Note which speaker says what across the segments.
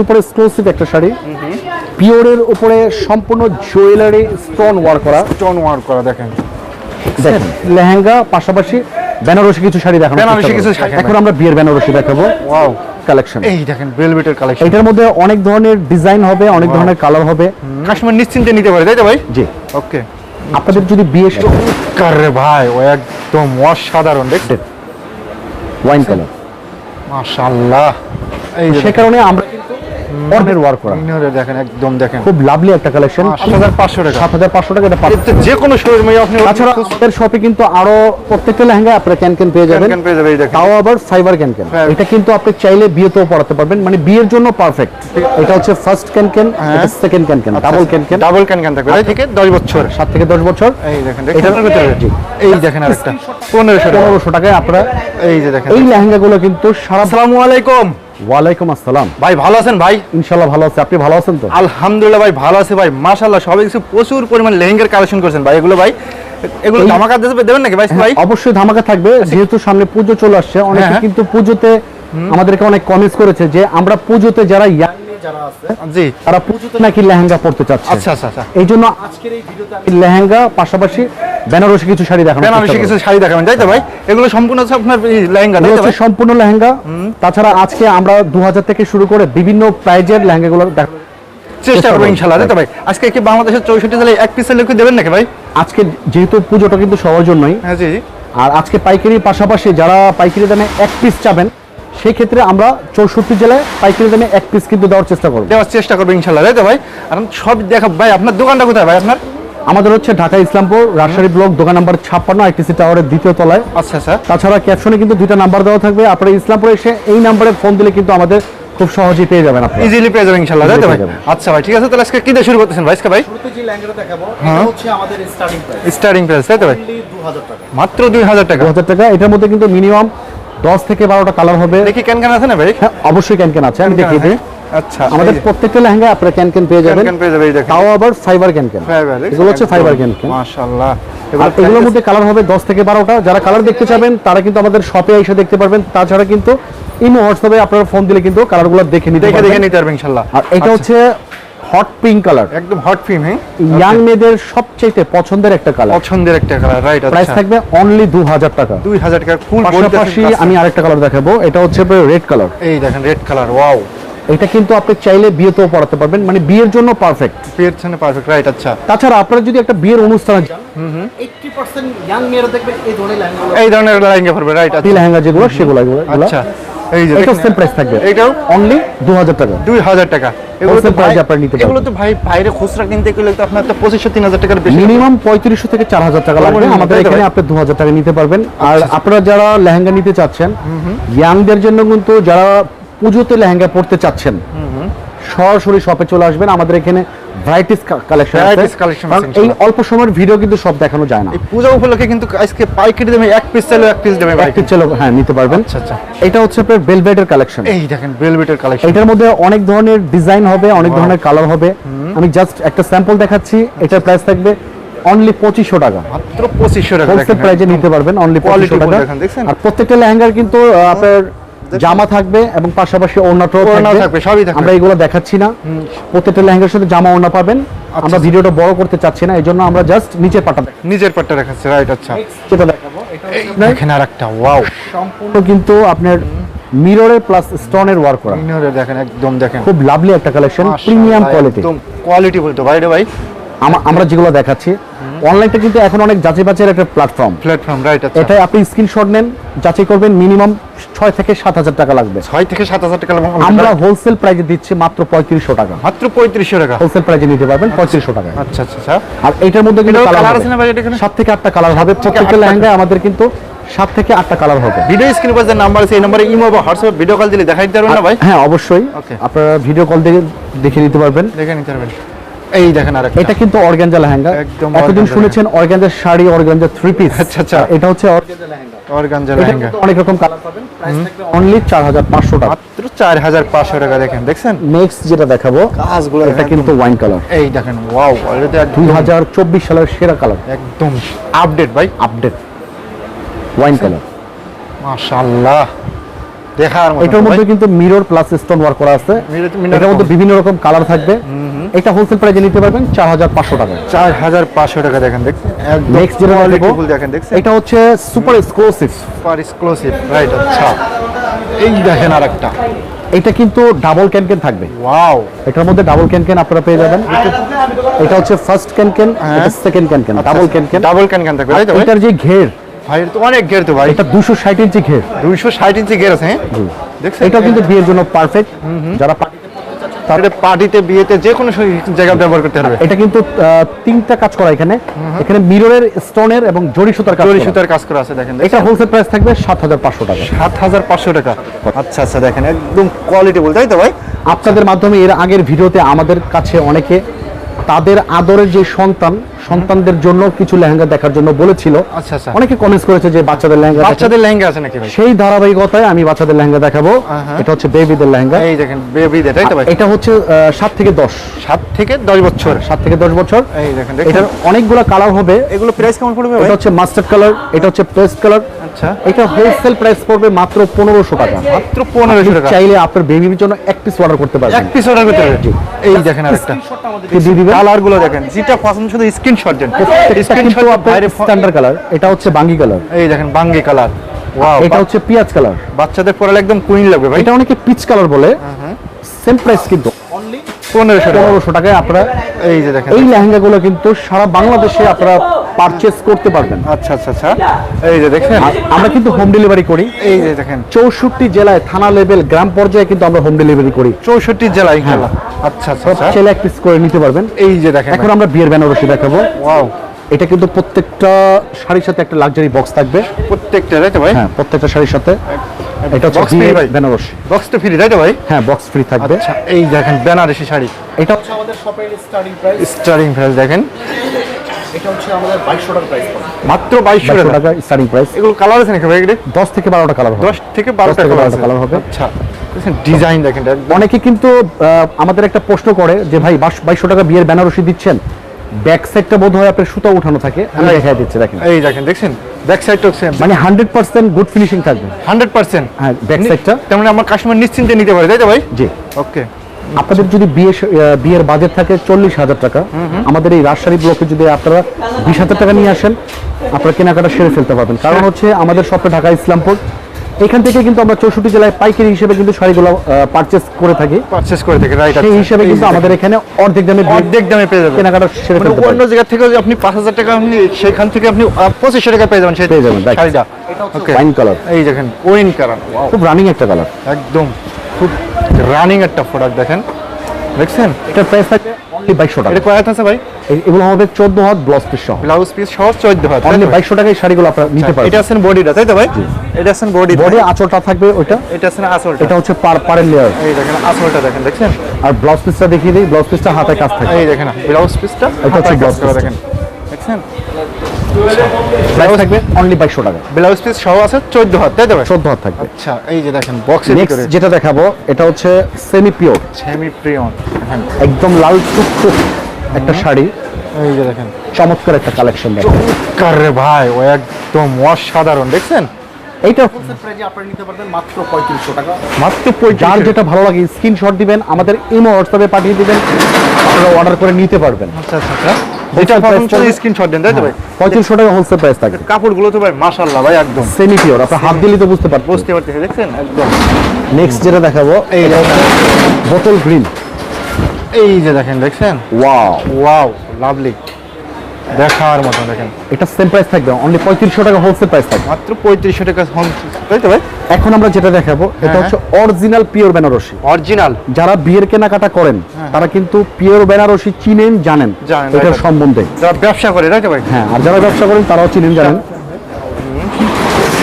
Speaker 1: Super exclusive একটা শাড়ি। পিওরের উপরে সম্পূর্ণ জুয়েলারি স্টোন ওয়ার্ক করা।
Speaker 2: স্টোন ওয়ার্ক করা দেখেন।
Speaker 1: দেখেন লেহেঙ্গা পাশাপাশি বেনারসি কিছু শাড়ি দেখানো
Speaker 2: বেনারসি কিছু শাড়ি
Speaker 1: এখন আমরা বিয়ের বেনারসি দেখাবো।
Speaker 2: ওয়াও।
Speaker 1: কালেকশন
Speaker 2: এই দেখেন ভেলভেটের কালেকশন
Speaker 1: এটার মধ্যে অনেক ধরনের ডিজাইন হবে অনেক ধরনের কালার হবে।
Speaker 2: কাস্টমার নিশ্চিন্তে নিতে পারে তাই তো ভাই?
Speaker 1: জি।
Speaker 2: ওকে।
Speaker 1: আপনাদের যদি বিয়ে
Speaker 2: কারে ভাই ও একদম অসাধারণ দেখছেন
Speaker 1: ওয়াইন কালার
Speaker 2: মাশাআল্লাহ। এই
Speaker 1: সে কারণে আমরা অর্ডার ওয়ার্ক করা।
Speaker 2: ইনারে দেখেন একদম দেখেন।
Speaker 1: খুব লাভলি একটা কালেকশন
Speaker 2: সাত হাজার পাঁচশো টাকা।
Speaker 1: সাত হাজার পাঁচশো টাকা এটা।
Speaker 2: যে কোনো শোরুমে আপনি
Speaker 1: তাছাড়া আমাদের শপে কিন্তু আরও প্রত্যেকটা লেহেঙ্গা আপনারা ক্যান ক্যান পেয়ে যাবেন।
Speaker 2: ক্যান পেয়ে যাবে এই দেখেন।
Speaker 1: তাও আবার ফাইবার ক্যান ক্যান। এটা কিন্তু আপনি চাইলে বিয়েতেও পড়াতে পারবেন। মানে বিয়ের জন্য পারফেক্ট এটা হচ্ছে ফার্স্ট ক্যান ক্যান এটা second can can double can can
Speaker 2: double can can থাকবে। থেকে দশ বছর।
Speaker 1: সাত থেকে দশ বছর।
Speaker 2: এই দেখেন। এই দেখেন আরেকটা। পনেরোশো টাকা।
Speaker 1: পনেরোশো টাকায় আপনারা
Speaker 2: এই যে দেখেন।
Speaker 1: এই লেহেঙ্গাগুলো কিন্তু সারা
Speaker 2: আসসালামু আলাইকুম।
Speaker 1: ওয়ালাইকুম আসসালাম।
Speaker 2: ভাই ভালো আছেন ভাই?
Speaker 1: ইনশাল্লাহ ভালো আছে। আপনি ভালো আছেন তো?
Speaker 2: আলহামদুলিল্লাহ ভাই ভালো আছে ভাই। মাশাল্লাহ সবাই কিছু প্রচুর পরিমাণ লেহেঙ্গার কালেকশন করছেন ভাই। এগুলো ভাই এগুলো ধামাকা দেবে দেবেন নাকি ভাই ভাই?
Speaker 1: অবশ্যই ধামাকা থাকবে। যেহেতু সামনে পুজো চলে আসছে অনেকে
Speaker 2: হ্যাঁ।
Speaker 1: কিন্তু পুজোতে আমাদেরকে অনেক কমেন্টস করেছে যে আমরা পুজোতে যারা ইয়াং যারা আছে।
Speaker 2: জি
Speaker 1: তারা পুজোতে নাকি লেহেঙ্গা পড়তে চাচ্ছে?
Speaker 2: আচ্ছা আচ্ছা আচ্ছা।
Speaker 1: এই জন্য আজকের এই ভিডিওতে আমি লেহেঙ্গা পাশাপাশি বেনারসি কিছু শাড়ি দেখানো
Speaker 2: বেনারসি কিছু শাড়ি দেখাবেন তাই তো ভাই? এগুলো সম্পূর্ণ হচ্ছে আপনার লেহেঙ্গা তাই তো
Speaker 1: সম্পূর্ণ লেহেঙ্গা। তাছাড়া আজকে আমরা দু হাজার থেকে শুরু করে বিভিন্ন প্রাইজের লেহেঙ্গাগুলো দেখাবো
Speaker 2: চেষ্টা করব। ইনশাআল্লাহ তাই তো ভাই? আজকে কি বাংলাদেশের চৌষট্টি জেলায় এক পিসের লিখে দেবেন নাকি ভাই?
Speaker 1: আজকে যেহেতু পুজোটা কিন্তু সবার জন্যই
Speaker 2: হ্যাঁ জি। জি
Speaker 1: আর আজকে পাইকারির পাশাপাশি যারা পাইকারি দামে এক পিস চাবেন সেই ক্ষেত্রে আমরা চৌষট্টি জেলায় পাইকারি দামে এক পিস কিন্তু দেওয়ার চেষ্টা করব।
Speaker 2: দেওয়ার চেষ্টা করব ইনশাল্লাহ তাই তো ভাই? আমি সব দেখা ভাই আপনার দোকানটা কোথায় ভাই আপনার?
Speaker 1: আমাদের হচ্ছে ঢাকা ইসলামপুর রাজশাহী ব্লক দোকান নাম্বার ছাপ্পান্ন আইটিসি টাওয়ারের দ্বিতীয় তলায়।
Speaker 2: আচ্ছা আচ্ছা।
Speaker 1: তাছাড়া ক্যাপশনে কিন্তু দুইটা নাম্বার দেওয়া থাকবে। আপনারা ইসলামপুরে এসে এই নাম্বারে ফোন দিলে কিন্তু আমাদের খুব সহজেই পেয়ে যাবেন আপনি
Speaker 2: ইজিলি পেয়ে যাবেন ইনশাআল্লাহ তাই ভাই? আচ্ছা ভাই ঠিক আছে তাহলে আজকে কি দিয়ে শুরু করতেছেন ভাই আজকে ভাই?
Speaker 3: শুরুতে যে ল্যাঙ্গাটা দেখাবো
Speaker 2: হ্যাঁ।
Speaker 3: এটা হচ্ছে আমাদের স্টার্টিং প্রাইস
Speaker 2: স্টার্টিং প্রাইস তাই তো ভাই?
Speaker 3: অনলি 2000 টাকা।
Speaker 2: মাত্র দুই হাজার টাকা।
Speaker 1: দু হাজার টাকা এটার মধ্যে কিন্তু মিনিমাম দশ থেকে বারোটা কালার হবে।
Speaker 2: দেখি ক্যান ক্যান আছে না ভাই?
Speaker 1: হ্যাঁ অবশ্যই ক্যান ক্যান আছে আমি দেখিয়ে দিই।
Speaker 2: আচ্ছা
Speaker 1: আমাদের প্রত্যেকটা লেহেঙ্গা আপনারা ক্যান ক্যান পেয়ে যাবেন তাও আবার ফাইবার ক্যান ক্যান এগুলো হচ্ছে ফাইবার ক্যান ক্যান
Speaker 2: মাশাআল্লাহ।
Speaker 1: আর এগুলোর মধ্যে কালার হবে দশ থেকে বারোটা। যারা কালার দেখতে চাবেন তারা কিন্তু আমাদের শপে এসে দেখতে পারবেন। তাছাড়া কিন্তু ইমো হোয়াটসঅ্যাপে আপনারা ফোন দিলে কিন্তু কালারগুলো দেখে নিতে
Speaker 2: দেখে দেখে
Speaker 1: পারবেন।
Speaker 2: নিতে পারবে ইনশাআল্লাহ।
Speaker 1: আর এটা হচ্ছে হট পিঙ্ক কালার
Speaker 2: একদম হট ফিম হ্যাঁ?
Speaker 1: ইয়াং মেয়েদের সবচেয়ে পছন্দের একটা কালার
Speaker 2: পছন্দের একটা কালার রাইট
Speaker 1: প্রাইস থাকবে অনলি দু হাজার টাকা
Speaker 2: দুই হাজার টাকা ফুল
Speaker 1: পাশাপাশি আমি আরেকটা কালার দেখাবো এটা হচ্ছে রেড কালার
Speaker 2: এই দেখেন রেড কালার ওয়াও
Speaker 1: এটা কিন্তু আপনি চাইলে বিয়েতেও পড়াতে পারবেন মানে বিয়ের জন্য পারফেক্ট
Speaker 2: পেয়েছেন পারফেক্ট রাইট আচ্ছা।
Speaker 1: তাছাড়া আপনারা যদি একটা বিয়ের অনুষ্ঠানে যান
Speaker 3: 80% ইয়াং মেয়েরা দেখবেন এই ধরনের ল্যাঙ্গাগুলো
Speaker 2: এই ধরনের লেহেঙ্গা পরবে রাইট
Speaker 1: এই
Speaker 2: আচ্ছা।
Speaker 1: লেহেঙ্গা যেগুলো সেগুলো।
Speaker 2: আচ্ছা। এই যে
Speaker 1: এটাও সেম প্রাইস থাকবে।
Speaker 2: এইটাও
Speaker 1: অনলি দু হাজার টাকা।
Speaker 2: দুই হাজার টাকা। এগুলো তো
Speaker 1: Wholesale আপনারা নিতে পারবেন।
Speaker 2: এগুলো তো ভাই বাইরে খুচরা কিনতে গেলে তো আপনার তো পঁচিশশো তিন হাজার টাকার বেশি
Speaker 1: মিনিমাম পঁয়ত্রিশশো থেকে চার হাজার টাকা লাগবে। আমাদের এখানে আপনি দু হাজার টাকা নিতে পারবেন। আর আপনারা যারা লেহেঙ্গা নিতে চাচ্ছেন ইয়াংদের জন্য কিন্তু যারা পুজোতে লেহেঙ্গা পড়তে চাচ্ছেন সরাসরি শপে চলে আসবেন। আমাদের এখানে ভ্যারাইটিস কালেকশন
Speaker 2: collection আছে,
Speaker 1: এই অল্প সময়ের ভিডিও কিন্তু সব দেখানো যায় না।
Speaker 2: পূজা উপলক্ষে কিন্তু আজকে পাইকারি দামে এক পিস এক পিস
Speaker 1: একটি চলো হ্যাঁ নিতে পারবেন।
Speaker 2: আচ্ছা আচ্ছা।
Speaker 1: এটা হচ্ছে আপনার বেলভেটের কালেকশন
Speaker 2: এই দেখেন কালেকশন
Speaker 1: এটার মধ্যে অনেক ধরনের ডিজাইন হবে অনেক ধরনের কালার হবে। আমি জাস্ট একটা স্যাম্পল দেখাচ্ছি এটার প্রাইস থাকবে অনলি পঁচিশশো টাকা।
Speaker 2: মাত্র পঁচিশশো টাকা
Speaker 1: হোলসেল প্রাইজে নিতে পারবেন অনলি পঁচিশশো টাকা। আর প্রত্যেকটা লেহেঙ্গার কিন্তু আপনার জামা থাকবে এবং পাশাপাশি ওড়নাটাও থাকবে।
Speaker 2: সবই থাকবে।
Speaker 1: আমরা এগুলো দেখাচ্ছি না। প্রত্যেকটা লেহেঙ্গার সাথে জামা ওড়না পাবেন।
Speaker 2: আচ্ছা,
Speaker 1: আমরা ভিডিওটা বড় করতে চাচ্ছি না এই জন্য আমরা জাস্ট নিচের পাটা দেখাচ্ছি।
Speaker 2: নিজের পাটটা রাখাচ্ছে রাইট আচ্ছা।
Speaker 1: যেটা দেখাবো এটা হচ্ছে আপনার
Speaker 2: দেখেন আর ওয়াও
Speaker 1: সম্পূর্ণ কিন্তু আপনার মিররের প্লাস স্টোনের ওয়ার্ক করা।
Speaker 2: ইনারে দেখেন একদম দেখেন।
Speaker 1: খুব লাভলি একটা কালেকশন প্রিমিয়াম কোয়ালিটি
Speaker 2: একদম কোয়ালিটি বলতো ভাই রে ভাই
Speaker 1: আমরা যেগুলো দেখাচ্ছি অনলাইনটা কিন্তু এখন অনেক যাচাই বাছাইয়ের একটা প্ল্যাটফর্ম
Speaker 2: প্ল্যাটফর্ম রাইট আচ্ছা।
Speaker 1: এটাই আপনি স্ক্রিনশট নেন যাচাই করবেন মিনিমাম ছয় থেকে সাত হাজার টাকা লাগবে।
Speaker 2: ছয় থেকে সাত হাজার টাকা লাগবে।
Speaker 1: আমরা হোলসেল প্রাইজে দিচ্ছি মাত্র পঁয়ত্রিশশো টাকা।
Speaker 2: মাত্র পঁয়ত্রিশশো টাকা।
Speaker 1: হোলসেল প্রাইজে নিতে পারবেন পঁয়ত্রিশশো টাকা
Speaker 2: আচ্ছা আচ্ছা আচ্ছা।
Speaker 1: আর এটার মধ্যে কিন্তু কালার
Speaker 2: আছে না ভাই এটা এখানে?
Speaker 1: সাত থেকে আটটা কালার হবে। প্রত্যেকটা
Speaker 2: আটটা।
Speaker 1: আমাদের কিন্তু সাত থেকে আটটা কালার হবে।
Speaker 2: ভিডিও স্ক্রিন পাশে নাম্বার আছে এই নাম্বারে ইমো বা হোয়াটসঅ্যাপ ভিডিও কল দিলে দেখাই দিতে পারবেন না ভাই?
Speaker 1: হ্যাঁ অবশ্যই। আপনারা ভিডিও কল দেখে দেখে নিতে পারবেন।
Speaker 2: দেখে নিতে পারবেন। এই দেখেন আর
Speaker 1: এটা কিন্তু অর্গানজা লেহেঙ্গা।
Speaker 2: একদম
Speaker 1: এতদিন শুনেছেন অর্গানজার শাড়ি অর্গানজা থ্রি পিস
Speaker 2: আচ্ছা, আচ্ছা।
Speaker 1: এটা হচ্ছে organza লেহেঙ্গা।
Speaker 2: অর্গানজা লেহেঙ্গা।
Speaker 1: অনেক রকম কালার পাবেন। প্রাইস থাকবে অনলি চার হাজার পাঁচশো টাকা।
Speaker 2: মাত্র চার হাজার পাঁচশো টাকা দেখেন দেখছেন?
Speaker 1: নেক্সট যেটা দেখাবো
Speaker 2: কাজগুলো
Speaker 1: এটা কিন্তু ওয়াইন কালার
Speaker 2: এই দেখেন ওয়াও অলরেডি
Speaker 1: দুই
Speaker 2: একদম
Speaker 1: হাজার চব্বিশ সালের সেরা কালার
Speaker 2: একদম আপডেট ভাই।
Speaker 1: আপডেট ওয়াইন কালার
Speaker 2: মাশাআল্লাহ। দেখার মতো
Speaker 1: এটার মধ্যে কিন্তু মিরর প্লাস স্টোন ওয়ার্ক করা আছে। এটার মধ্যে বিভিন্ন রকম কালার থাকবে। এটা হোলসেল প্রাইসে নিতে পারবেন চার হাজার পাঁচশো টাকা।
Speaker 2: চার হাজার পাঁচশো টাকা দেখেন একদম
Speaker 1: নেক্সট যেটা দেখব
Speaker 2: full দেখেন
Speaker 1: এটা হচ্ছে super exclusive
Speaker 2: super exclusive right আচ্ছা। এই দেখেন আর একটা
Speaker 1: এটা কিন্তু ডাবল ক্যানকেন থাকবে।
Speaker 2: ওয়াও
Speaker 1: এটার মধ্যে ডাবল ক্যানকেন আপনারা পেয়ে যাবেন। এটা হচ্ছে ফার্স্ট ক্যানকেন এটা second can can double can can
Speaker 2: double can can থাকবে ভাই?
Speaker 1: এটার যে ঘের
Speaker 2: ভাই তো অনেক ঘের তো ভাই।
Speaker 1: এটা দুশো ষাট ইঞ্চি ঘের।
Speaker 2: দুইশো ষাট ইঞ্চি ঘের আছে হ্যাঁ? দেখছেন?
Speaker 1: এটা কিন্তু বিয়ের জন্য পারফেক্ট যারা
Speaker 2: তাহলে পার্টিতে বিয়েতে যে কোনো জায়গায় ব্যবহার করতে পারবে।
Speaker 1: এটা কিন্তু তিনটা কাজ করা এখানে। এখানে মিররের স্টোনের এবং সুতার কাজ
Speaker 2: জরি সুতার কাজ করা আছে দেখেন
Speaker 1: এটা হোলসেল প্রাইস থাকবে সাত হাজার পাঁচশো টাকা।
Speaker 2: সাত হাজার পাঁচশো টাকা। আচ্ছা আচ্ছা দেখেন একদম কোয়ালিটি বলতে তাই তো ভাই?
Speaker 1: আপনাদের মাধ্যমে এর আগের ভিডিওতে আমাদের কাছে অনেকে তাদের আদরের যে সন্তান সন্তানদের জন্য কিছু লেহেঙ্গা দেখার জন্য বলেছিল।
Speaker 2: আচ্ছা আচ্ছা।
Speaker 1: অনেকে কমেন্টস করেছে যে বাচ্চাদের লেহেঙ্গা
Speaker 2: বাচ্চাদের লেহেঙ্গা আছে নাকি ভাই?
Speaker 1: সেই ধারাবাহিকতায় আমি বাচ্চাদের লেহেঙ্গা দেখাবো। এটা হচ্ছে বেবিদের লেহেঙ্গা।
Speaker 2: এই দেখেন বেবি তাই তো ভাই?
Speaker 1: এটা হচ্ছে সাত থেকে দশ।
Speaker 2: সাত থেকে দশ বছর।
Speaker 1: সাত থেকে দশ বছর।
Speaker 2: এই দেখেন
Speaker 1: এটার অনেকগুলো কালার হবে।
Speaker 2: এগুলো প্রাইস কেমন পড়বে ভাই?
Speaker 1: এটা হচ্ছে মাস্টার্ড কালার এটা হচ্ছে পেস্ট কালার
Speaker 2: আচ্ছা।
Speaker 1: এটা হোলসেল প্রাইস পড়বে মাত্র পনেরোশো টাকা।
Speaker 2: মাত্র পনেরোশো টাকা।
Speaker 1: চাইলে আপনার বেবির জন্য এক পিস অর্ডার করতে
Speaker 2: এক
Speaker 1: পারবেন
Speaker 2: পিস অর্ডার করতে হবে এই দেখেন আরেকটা।
Speaker 3: শটটা আমাদের
Speaker 1: কি দিয়ে দিবেন
Speaker 2: কালারগুলো দেখেন। যেটা পছন্দ শুধু স্ক্রিনশট দেন। স্ক্রিনশট
Speaker 1: কিন্তু স্ট্যান্ডার্ড কালার এটা হচ্ছে বাঙ্গি কালার
Speaker 2: এই দেখেন বাঙ্গি কালার ওয়াও
Speaker 1: এটা হচ্ছে পিঁয়াজ কালার
Speaker 2: বাচ্চাদের পরে একদম কুইন লাগবে ভাই।
Speaker 1: এটা অনেকে পিচ কালার বলে। সেম প্রাইস কিন্তু।
Speaker 3: অনলি
Speaker 2: পনেরোশো
Speaker 1: পনেরোশো টাকায় আপনারা
Speaker 2: এই যে দেখেন।
Speaker 1: এই লেহেঙ্গাগুলো কিন্তু সারা বাংলাদেশে আপনারা পারচেস করতে পারবেন।
Speaker 2: আচ্ছা আচ্ছা আচ্ছা। এই যে দেখেন।
Speaker 1: আমরা কিন্তু হোম ডেলিভারি করি।
Speaker 2: এই যে দেখেন।
Speaker 1: চৌষট্টি জেলায় থানা লেভেল গ্রাম পর্যায়ে কিন্তু আমরা হোম ডেলিভারি করি।
Speaker 2: চৌষট্টি জেলায় আচ্ছা আচ্ছা আচ্ছা।
Speaker 1: ছেলে এক পিস করে নিতে পারবেন।
Speaker 2: এই যে দেখেন
Speaker 1: এখন আমরা বিয়ের বেনারসি দেখাবো।
Speaker 2: ওয়াও
Speaker 1: এটা কিন্তু প্রত্যেকটা শাড়ির সাথে একটা লাক্সারি বক্স থাকবে।
Speaker 2: প্রত্যেকটা তো ভাই?
Speaker 1: হ্যাঁ প্রত্যেকটা শাড়ির সাথে। এটা
Speaker 2: free
Speaker 1: বিয়ের
Speaker 2: ভাই?
Speaker 1: বেনারসি
Speaker 2: বক্স তো ফ্রি তো ভাই?
Speaker 1: হ্যাঁ বক্স ফ্রি থাকবে।
Speaker 2: আচ্ছা এই দেখেন বেনারসি শাড়ি।
Speaker 1: এটা
Speaker 3: হচ্ছে আমাদের শপের স্টার্টিং প্রাইস
Speaker 2: স্টারিং প্রাইস দেখেন।
Speaker 3: এটা হচ্ছে আমাদের বাইশশো টাকা প্রাইস
Speaker 2: মাত্র বাইশশো
Speaker 1: বাইশশো
Speaker 2: টাকা।
Speaker 1: টাকা স্টার্টিং প্রাইস
Speaker 2: এগুলো কালার আছে নাকি ভাই এগুলো?
Speaker 1: দশ থেকে বারোটা কালার হবে।
Speaker 2: দশ থেকে বারোটা
Speaker 1: থেকে
Speaker 2: কালার
Speaker 1: হবে।
Speaker 2: আচ্ছা। ডিজাইন দেখেন।
Speaker 1: অনেকে কিন্তু আমাদের একটা প্রশ্ন করে যে ভাই বাইশশো টাকা বিয়ের বেনারসি দিচ্ছেন? ব্যাক সাইডটা বোধ হয় আপনার সুতা উঠানো থাকে। আমি
Speaker 2: Right.
Speaker 1: দেখাই দিচ্ছি দেখেন।
Speaker 2: এই দেখেন দেখছেন? ব্যাক সেম
Speaker 1: মানে হান্ড্রেড পার্সেন্ট গুড ফিনিশিং থাকবে।
Speaker 2: Hundred percent?
Speaker 1: হ্যাঁ ব্যাক সাইডটা।
Speaker 2: তার মানে আমার কাস্টমার নিশ্চিন্তে নিতে পারে তাই তো ভাই?
Speaker 1: জি।
Speaker 2: ওকে
Speaker 1: আপনাদের যদি বিয়ে বিয়ের বাজেট থাকে চল্লিশ হাজার টাকা আমাদের এই রাজশাহী ব্লকে যদি আপনারা বিশ হাজার টাকা নিয়ে আসেন আপনারা কেনাকাটা সেরে ফেলতে পারবেন। কারণ হচ্ছে আমাদের শপে ঢাকা ইসলামপুর এখান থেকে কিন্তু আমরা চৌষট্টি জেলায় পাইকারি হিসেবে কিন্তু শাড়িগুলো পারচেস করে থাকি।
Speaker 2: পারচেস করে থাকি রাইট
Speaker 1: সেই হিসেবে কিন্তু আমাদের এখানে অর্ধেক দামে
Speaker 2: অর্ধেক দামে পেয়ে যাবেন।
Speaker 1: কেনাকাটা সেরে
Speaker 2: ফেলতে
Speaker 1: ফেলতে
Speaker 2: অন্য জায়গা থেকে আপনি পাঁচ হাজার টাকা আপনি সেখান থেকে আপনি পঁচিশশো টাকা পেয়ে যাবেন সেই
Speaker 1: পেয়ে যাবেন.
Speaker 2: শাড়িটা। ওকে
Speaker 1: ওয়াইন কালার
Speaker 2: এই দেখেন ওয়াইন কালার
Speaker 1: খুব রানিং একটা কালার
Speaker 2: একদম খুব রানিং একটা প্রোডাক্ট দেখেন। দেখছেন?
Speaker 1: এটা প্রাইস থাকবে অনলি বাইশশো টাকা।
Speaker 2: এটা কয় হাত আছে ভাই?
Speaker 1: এগুলো আমাদের চোদ্দ হাত ব্লাউজ পিস সহ।
Speaker 2: ব্লাউজ পিস সহ চোদ্দ হাত
Speaker 1: অনলি? বাইশশো টাকায় শাড়িগুলো আপনারা নিতে
Speaker 2: এটা
Speaker 1: পারবেন
Speaker 2: আছেন বডিটা তাই তো ভাই? এটা আছেন বডি
Speaker 1: বডি আঁচলটা থাকবে ওইটা?
Speaker 2: এটা আছেন আসলটা
Speaker 1: এটা হচ্ছে পার পারের লেয়ার
Speaker 2: এই দেখেন আসলটা দেখেন দেখছেন?
Speaker 1: আর ব্লাউজ পিসটা দেখিয়ে দিই ব্লাউজ পিসটা হাতে কাজ থাকে।
Speaker 2: এই দেখেন ব্লাউজ পিসটা
Speaker 1: এটা হচ্ছে
Speaker 2: ব্লাউজ দেখেন দেখছেন?
Speaker 1: প্রাইস থাকবে অনলি বাইশশো টাকা।
Speaker 2: ব্লাউজ পিস সহ আছে চোদ্দ হাত তাই তো ভাই?
Speaker 1: চোদ্দ হাত থাকবে।
Speaker 2: আচ্ছা এই যে দেখেন বক্সের ভিতরে।
Speaker 1: যেটা দেখাবো এটা হচ্ছে সেমি পিওর
Speaker 2: সেমি প্রিয়ন
Speaker 1: একদম লাল টুকটুক একটা শাড়ি।
Speaker 2: এই যে দেখেন।
Speaker 1: চমৎকার একটা কালেকশন
Speaker 2: ভাই ও একদম অসাধারণ দেখছেন?
Speaker 1: এইটা
Speaker 3: আপনারা নিতে পারবেন মাত্র পঁয়ত্রিশশো টাকা।
Speaker 2: মাত্র
Speaker 1: যার যেটা ভালো লাগে স্ক্রিনশট দিবেন আমাদের ইমো হোয়াটসঅ্যাপে পাঠিয়ে দিবেন আপনারা অর্ডার করে নিতে পারবেন।
Speaker 2: আচ্ছা আচ্ছা আচ্ছা। এটা স্ক্রিনশট দেন তাই তো ভাই?
Speaker 1: পঁয়ত্রিশশো টাকা হোলসেল প্রাইস থাকে।
Speaker 2: কাপড়গুলো তো ভাই মাশাআল্লাহ ভাই একদম।
Speaker 1: সেমি পিওর আপনার হাত দিলে তো বুঝতে পারবেন
Speaker 2: বুঝতে পারতেছি দেখছেন? একদম।
Speaker 1: নেক্সট যেটা দেখাবো
Speaker 2: এই
Speaker 1: বোতল গ্রিন
Speaker 2: এই যে দেখেন দেখছেন?
Speaker 1: ওয়াও
Speaker 2: ওয়াও লাভলি দেখার মতো দেখেন।
Speaker 1: এটা সেম প্রাইস থাকবে অনলি পঁয়ত্রিশশো টাকা হোলসেল প্রাইস থাকবে।
Speaker 2: মাত্র পঁয়ত্রিশশো টাকা হোম তাই তো ভাই?
Speaker 1: এখন আমরা যেটা দেখাবো এটা
Speaker 2: হ্যাঁ।
Speaker 1: হচ্ছে অরিজিনাল পিওর বেনারসি
Speaker 2: অরিজিনাল
Speaker 1: যারা বিয়ের কেনাকাটা করেন তারা কিন্তু পিওর বেনারসি চিনেন জানেন।
Speaker 2: হ্যাঁ।
Speaker 1: এটার সম্বন্ধে।
Speaker 2: যারা ব্যবসা করে তাই তো ভাই?
Speaker 1: হ্যাঁ আর যারা ব্যবসা করেন তারাও চিনেন জানেন।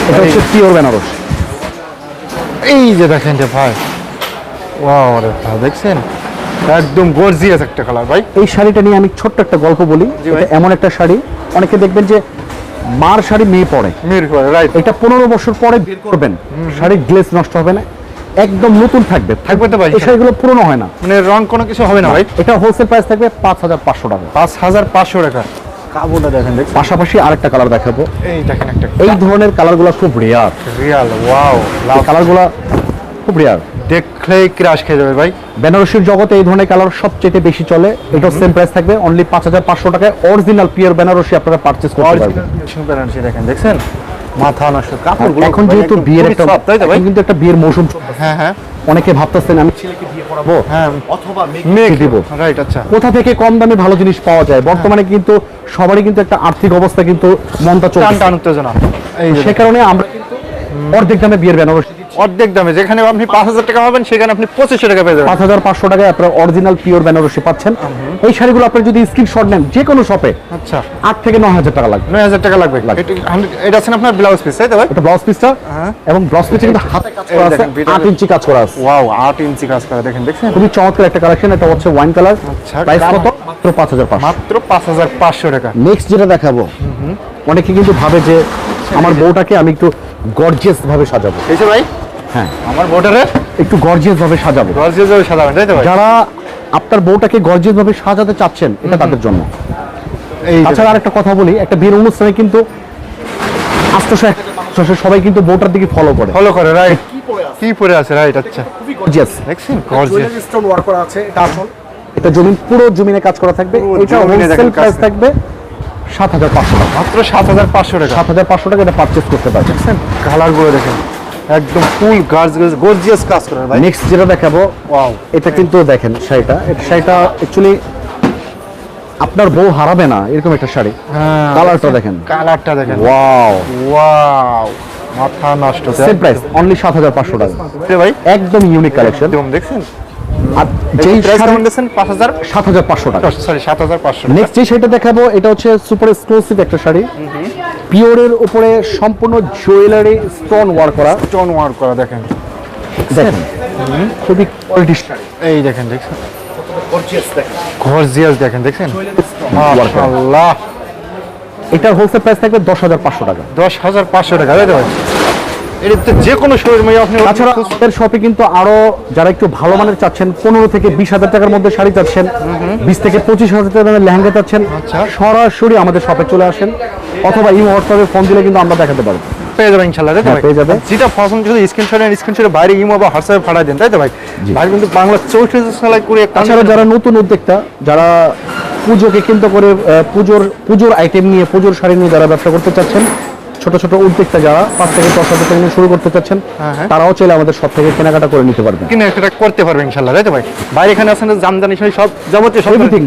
Speaker 1: এটা হচ্ছে পিওর বেনারসি
Speaker 2: এই যে দেখেন যে ভাই ওয়াও রে ভাই দেখছেন? একদম গর্জিয়াস একটা কালার ভাই।
Speaker 1: এই শাড়িটা নিয়ে আমি ছোট্ট একটা গল্প বলি। এটা এমন একটা শাড়ি। অনেকে দেখবেন যে মার শাড়ি মেয়ে পরে।
Speaker 2: করে রাইট
Speaker 1: এটা পনেরো বছর পরে বের করবেন। শাড়ির গ্লেস নষ্ট হবে না। একদম নতুন থাকবে।
Speaker 2: থাকবে তো ভাই।
Speaker 1: এই শাড়িগুলো পুরনো হয় না।
Speaker 2: মানে রং কোনো কিছু হবে না ভাই।
Speaker 1: এটা হোলসেল প্রাইস থাকবে পাঁচ হাজার পাঁচশো টাকা।
Speaker 2: পাঁচ হাজার পাঁচশো টাকা। কাপড়টা দেখেন দেখছেন?
Speaker 1: পাশাপাশি আরেকটা কালার দেখাবো।
Speaker 2: এই দেখেন একটা।
Speaker 1: এই ধরনের কালারগুলো খুব রেয়ার
Speaker 2: রিয়াল ওয়াও
Speaker 1: কালারগুলো খুব রেয়ার
Speaker 2: দেখলেই ক্রাশ খেয়ে যাবে ভাই।
Speaker 1: বেনারসির জগতে এই ধরনের কালার সবচেয়ে বেশি চলে। এটা সেম প্রাইস থাকবে। অনলি পাঁচ হাজার পাঁচশো টাকায় অরিজিনাল পিওর বেনারসি আপনারা পারচেস করতে পারবেন।
Speaker 2: বেনারসি দেখেন দেখছেন? মাথা নষ্ট। কাপড়
Speaker 1: এখন যেহেতু বিয়ের একটা
Speaker 2: তাই তো ভাই?
Speaker 1: কিন্তু একটা বিয়ের মৌসুম
Speaker 2: হ্যাঁ হ্যাঁ।
Speaker 1: অনেকে ভাবতেছেন আমি
Speaker 3: ছেলেকে বিয়ে করাবো
Speaker 2: হ্যাঁ
Speaker 3: অথবা মেয়ে
Speaker 1: দিব।
Speaker 2: রাইট আচ্ছা।
Speaker 1: কোথা থেকে কম দামে ভালো জিনিস পাওয়া যায়? বর্তমানে কিন্তু সবারই কিন্তু একটা আর্থিক অবস্থা কিন্তু মনটা
Speaker 2: টান
Speaker 1: চলছে
Speaker 2: টান উত্তেজনা
Speaker 1: সে কারণে আমরা অর্ধেক দামে বিয়ের বেনারসি
Speaker 2: অর্ধেক দামে যেখানে আপনি পাঁচ হাজার টাকা পাবেন সেখানে আপনি পঁচিশশো টাকা পেয়ে যাবেন।
Speaker 1: পাঁচ হাজার পাঁচশো টাকায় আপনার অরিজিনাল পিওর বেনারসি পাচ্ছেন। এই শাড়িগুলো আপনি যদি স্ক্রিনশট নেন যে কোনো শপে
Speaker 2: আচ্ছা।
Speaker 1: আট থেকে নয় হাজার টাকা লাগবে।
Speaker 2: নয় হাজার টাকা লাগবে। এটা আছেন আপনার ব্লাউজ পিস তাই তো
Speaker 1: এটা ব্লাউজ পিসটা
Speaker 2: হ্যাঁ।
Speaker 1: এবং ব্লাউজ পিসে কিন্তু হাতে কাজ করা আছে আট ইঞ্চি কাজ করা আছে।
Speaker 2: ওয়াও আট ইঞ্চি কাজ করা দেখেন দেখছেন?
Speaker 1: খুবই চমৎকার একটা কালেকশন এটা হচ্ছে ওয়াইন কালার
Speaker 2: আচ্ছা,
Speaker 1: প্রাইস কত? মাত্র পাঁচ হাজার পাঁচশো।
Speaker 2: মাত্র পাঁচ হাজার পাঁচশো টাকা।
Speaker 1: নেক্সট যেটা দেখাবো অনেকে কিন্তু ভাবে যে আমার বউটাকে আমি একটু গর্জিয়াস ভাবে সাজাবো।
Speaker 2: এই ভাই?
Speaker 1: হ্যাঁ।
Speaker 2: আমার বোটারে
Speaker 1: একটু গর্জিয়াস ভাবে সাজাবো।
Speaker 2: গর্জিয়াস ভাবে সাজাবেন তাই তো ভাই?
Speaker 1: যারা আপনার বউটাকে গর্জিয়াস ভাবে সাজাতে চাচ্ছেন এটা তাদের জন্য।
Speaker 2: এই
Speaker 1: তাছাড়া আরেকটা কথা বলি একটা বিয়ের অনুষ্ঠানে কিন্তু আষ্টশো এক হাজার মানুষ আসে, সবাই কিন্তু বউটার দিকে ফলো করে।
Speaker 2: ফলো করে রাইট
Speaker 3: কি পরে আছে?
Speaker 2: কি পরে আছে রাইট আচ্ছা।
Speaker 3: খুবই
Speaker 1: গর্জিয়াস
Speaker 2: দেখছেন গর্জিয়াস
Speaker 3: স্টোন ওয়ার্ক করা আছে এটা আসল।
Speaker 1: এটা জমিন পুরো জমিনে কাজ করা থাকবে। এটা হোলসেল
Speaker 2: কাজ
Speaker 1: প্রাইস
Speaker 2: থাকবে।
Speaker 1: সাত হাজার পাঁচশো টাকা।
Speaker 2: মাত্র সাত হাজার পাঁচশো টাকা।
Speaker 1: সাত হাজার পাঁচশো টাকা এটা পারচেস করতে পারবেন।
Speaker 2: কালারগুলো দেখেন। একদম ফুল গার্জ গর্জিয়াস কাজ ভাই।
Speaker 1: নেক্সট যেটা দেখাবো
Speaker 2: ওয়াও
Speaker 1: এটা কিন্তু দেখেন শাড়িটা। এটা শাড়িটা অ্যাকচুয়ালি আপনার বউ হারাবে না এরকম একটা শাড়ি।
Speaker 2: হ্যাঁ।
Speaker 1: কালারটা দেখেন।
Speaker 2: কালারটা দেখেন।
Speaker 1: ওয়াও
Speaker 2: ওয়াও মাথা নষ্ট।
Speaker 1: সেম প্রাইস অনলি সাত হাজার পাঁচশো টাকা।
Speaker 2: ভাই?
Speaker 1: একদম ইউনিক কালেকশন
Speaker 2: একদম দেখছেন?
Speaker 1: আর যেই সাত হাজার পাঁচশো টাকা।
Speaker 2: সরি সাত হাজার পাঁচশো
Speaker 1: নেক্সট যে শাড়িটা দেখাবো এটা হচ্ছে সুপার এক্সক্লুসিভ একটা শাড়ি। পিওরের উপরে সম্পূর্ণ জুয়েলারি স্টোন ওয়ার্ক করা।
Speaker 2: স্টোন ওয়ার্ক করা দেখেন।
Speaker 1: দেখেন খুবই কোয়ালিটি শাড়ি।
Speaker 2: এই দেখেন দেখছেন?
Speaker 3: গর্জিয়াস দেখেন।
Speaker 2: দেখেন মাশাআল্লাহ।
Speaker 1: এটার হোলসেল প্রাইস থাকবে দশ হাজার পাঁচশো টাকা।
Speaker 2: দশ হাজার পাঁচশো টাকা তাই তো এটাতে যে কোনো শোরুমে আপনি
Speaker 1: তাছাড়া আমাদের শপে কিন্তু আরও যারা একটু ভালো মানের চাচ্ছেন পনেরো থেকে বিশ হাজার টাকার মধ্যে শাড়ি চাচ্ছেন বিশ থেকে পঁচিশ হাজার টাকার লেহেঙ্গা চাচ্ছেন
Speaker 2: আচ্ছা।
Speaker 1: সরাসরি আমাদের শপে চলে আসেন অথবা এই হোয়াটসঅ্যাপে ফোন দিলে কিন্তু আমরা দেখাতে পারব
Speaker 2: পেয়ে যাবেন ইনশাল্লাহ তাই তো
Speaker 1: হ্যাঁ,
Speaker 2: ভাই?
Speaker 1: পেয়ে যাবে।
Speaker 2: যেটা পছন্দ যদি স্ক্রিনশট নেন স্ক্রিনশটের বাইরে ইমো বা হোয়াটসঅ্যাপে পাঠাই দেন তাই তো ভাই ভাই কিন্তু বাংলা চৌত্রিশ সেলাই করে
Speaker 1: তাছাড়া যারা নতুন উদ্যোক্তা যারা পুজোকে কেন্দ্র করে পুজোর পুজোর আইটেম নিয়ে পুজোর শাড়ি নিয়ে যারা ব্যবসা করতে চাচ্ছেন ছোট ছোট উদ্যোক্তা যারা পাঁচ থেকে দশ হাজার টাকা শুরু করতে চাচ্ছেন
Speaker 2: হ্যাঁ, হ্যাঁ।
Speaker 1: তারাও চাইলে আমাদের সব থেকে কেনাকাটা করে নিতে পারবেন।
Speaker 2: কিনে একটা করতে পারবে ইনশাল্লাহ তাই তো ভাই? বাইরে এখানে আছেন জামদানি শাড়ি সব যাবতীয় সব
Speaker 1: এভরিথিং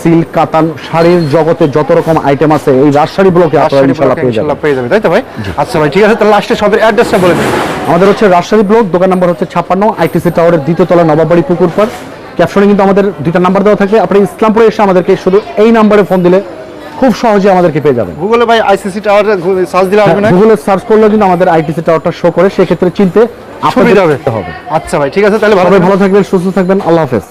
Speaker 1: সিল্ক কাতান শাড়ির জগতে যত রকম আইটেম আছে এই রাজশাড়ি ব্লকে আপনারা পেয়ে যাবেন।
Speaker 2: যাবে তাই তো ভাই? আচ্ছা ভাই ঠিক আছে তাহলে লাস্টে সবের অ্যাড্রেসটা বলে দিন।
Speaker 1: আমাদের হচ্ছে রাজশাহী ব্লক দোকান নাম্বার হচ্ছে ছাপ্পান্ন আইটিসি টাওয়ারের দ্বিতীয় তলা নবাবাড়ি পুকুর পার ক্যাপশনে কিন্তু আমাদের দুইটা নাম্বার দেওয়া থাকে। আপনি ইসলামপুরে এসে আমাদেরকে শুধু এই নাম্বারে ফোন দিলে খুব সহজে আমাদেরকে পেয়ে যাবেন।
Speaker 2: গুগলে ভাই আইসিসি টাওয়ার সার্চ দিলে আসবে না?
Speaker 1: গুগলে সার্চ করলে কিন্তু আমাদের আইটিসি টাওয়ারটা শো করে সেক্ষেত্রে চিনতে আপনাদের
Speaker 2: হবে। আচ্ছা ভাই ঠিক আছে তাহলে ভালো
Speaker 1: ভালো থাকবেন সুস্থ থাকবেন আল্লাহ হাফেজ।